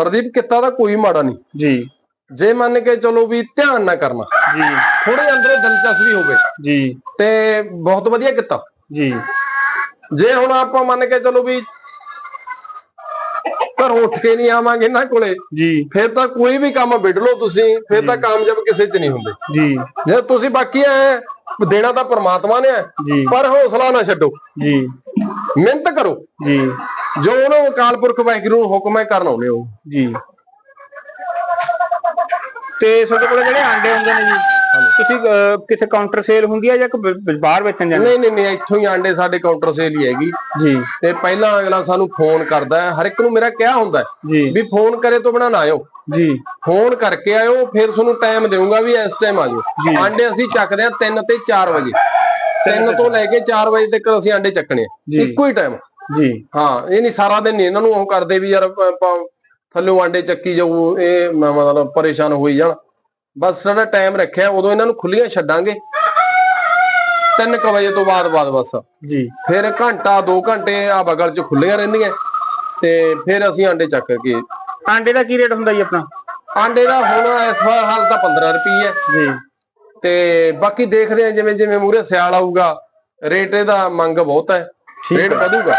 ਹਰਦੀਪ ਕਿੱਤਾ ਦਾ ਕੋਈ ਮਾੜਾ ਨਹੀਂ। ਜੀ। ਜੇ ਮੰਨ ਕੇ ਚਲੋ ਵੀ ਧਿਆਨ ਨਾ ਕਰਨਾ ਜੀ। ਥੋੜੇ ਅੰਦਰੋਂ ਦਿਲਚਸਪੀ ਹੋਵੇ ਜੀ। ਤੇ ਬਹੁਤ ਵਧੀਆ ਕੀਤਾ। ਜੀ। ਜੇ ਹੁਣ ਆਪਾਂ ਮੰਨ ਕੇ ਚਲੋ ਵੀ ਘਰੋਂ ਉੱਠ ਕੇ ਨਹੀਂ ਆਵਾਂਗੇ ਇਹਨਾਂ ਕੋਲੇ ਜੀ। ਫਿਰ ਤਾਂ ਕੋਈ ਵੀ ਕੰਮ ਵਿੜ ਲਓ ਤੁਸੀਂ ਫਿਰ ਤਾਂ ਕਾਮਯਾਬ ਕਿਸੇ 'ਚ ਨਹੀਂ ਹੁੰਦੇ। ਜੀ। ਜੇ ਤੁਸੀਂ ਬਾਕੀ ਐ ਦੇਣਾ ਤਾਂ ਪ੍ਰਮਾਤਮਾ ਨੇ ਹੈ ਪਰ ਹੌਸਲਾ ਨਾ ਛੱਡੋ। ਜੀ। ਮਿਹਨਤ ਕਰੋ। ਜੀ। ਜੋ ਉਹਨੂੰ ਅਕਾਲ ਪੁਰਖ ਵਾਹਿਗੁਰੂ ਹੁਕਮ ਹੈ ਕਰਨ ਆਉਨੇ ਹੋ। ਜੀ। ਤੇ ਤੁਹਾਡੇ ਕੋਲ ਜਿਹੜੇ ਆਂਡੇ ਹੁੰਦੇ ਨੇ ਜੀ ਤੁਸੀਂ ਕਿੱਥੇ ਕਾਊਂਟਰ ਸੇਲ ਹੁੰਦੀ ਹੈ ਜਾਂ ਬਾਹਰ ਵੇਚਣ ਜਾਂਦੇ? ਨਹੀਂ ਨਹੀਂ ਨਹੀਂ ਇੱਥੋਂ ਹੀ ਆਂਡੇ ਸਾਡੇ ਕਾਊਂਟਰ ਸੇਲ ਹੀ ਹੈਗੀ। ਜੀ। ਤੇ ਪਹਿਲਾਂ ਅਗਲਾ ਸਾਨੂੰ ਫੋਨ ਕਰਦਾ ਹੈ। ਹਰ ਇੱਕ ਨੂੰ ਮੇਰਾ ਕਿਹਾ ਹੁੰਦਾ ਵੀ ਫੋਨ ਕਰੇ ਤੋਂ ਬਿਨਾ ਨਾ ਆਇਓ। ਜੀ। ਫੋਨ ਕਰਕੇ ਆਇਓ ਫਿਰ ਤੁਹਾਨੂੰ ਟਾਈਮ ਦੇਵਾਂਗਾ ਵੀ ਇਸ ਟਾਈਮ ਆ ਜਾਓ ਆਂਡੇ ਅਸੀਂ ਚੱਕਦੇ ਆ 3 ਤੇ 4 ਵਜੇ। 3 ਤੋਂ ਲੈ ਕੇ 4 ਵਜੇ ਤੱਕ ਅਸੀਂ ਆਂਡੇ ਚੱਕਣੇ। ਇੱਕੋ ਹੀ ਟਾਈਮ ਜੀ। ਹਾਂ ਇਹ ਨਹੀਂ ਸਾਰਾ ਦਿਨ ਨਹੀਂ ਇਹਨਾਂ ਨੂੰ ਉਹ ਕਰਦੇ ਵੀ ਯਾਰ ਥੱਲੋਂ ਆਂਡੇ ਚੱਕੀ ਜਾਊ ਇਹ ਮਤਲਬ ਪਰੇਸ਼ਾਨ ਹੋਈ ਜਾਣ। ਬਸ ਸਾਡਾ ਟਾਈਮ ਰੱਖਿਆ ਉਦੋਂ ਇਹਨਾਂ ਨੂੰ ਖੁੱਲੀਆਂ ਛੱਡਾਂਗੇ। 3 ਵਜੇ ਤੋਂ ਬਾਅਦ ਬਾਅਦ ਬਸ। ਜੀ। ਫਿਰ ਘੰਟਾ 2 ਘੰਟੇ ਆ ਬਗਲ ਚ ਖੁੱਲੀਆਂ ਰਹਿੰਦੀਆਂ। ਤੇ ਫਿਰ ਅਸੀਂ ਆਂਡੇ ਚੱਕ ਕੇ ਆਂਡੇ ਦਾ ਕੀ ਰੇਟ ਹੁੰਦਾ ਜੀ ਆਪਣਾ? ਆਂਡੇ ਦਾ ਹੁਣ ਇਸ ਵਾਰ ਹਾਲ ਤਾਂ 15 ਰੁਪਏ ਹੈ। ਜੀ। ਤੇ ਬਾਕੀ ਦੇਖਦੇ ਆ ਜਿਵੇਂ ਜਿਵੇਂ ਮੂਰੇ ਸਿਆਲ ਆਊਗਾ ਰੇਟ ਇਹਦਾ ਮੰਗ ਬਹੁਤ ਹੈ। ਰੇਟ ਵਧੂਗਾ।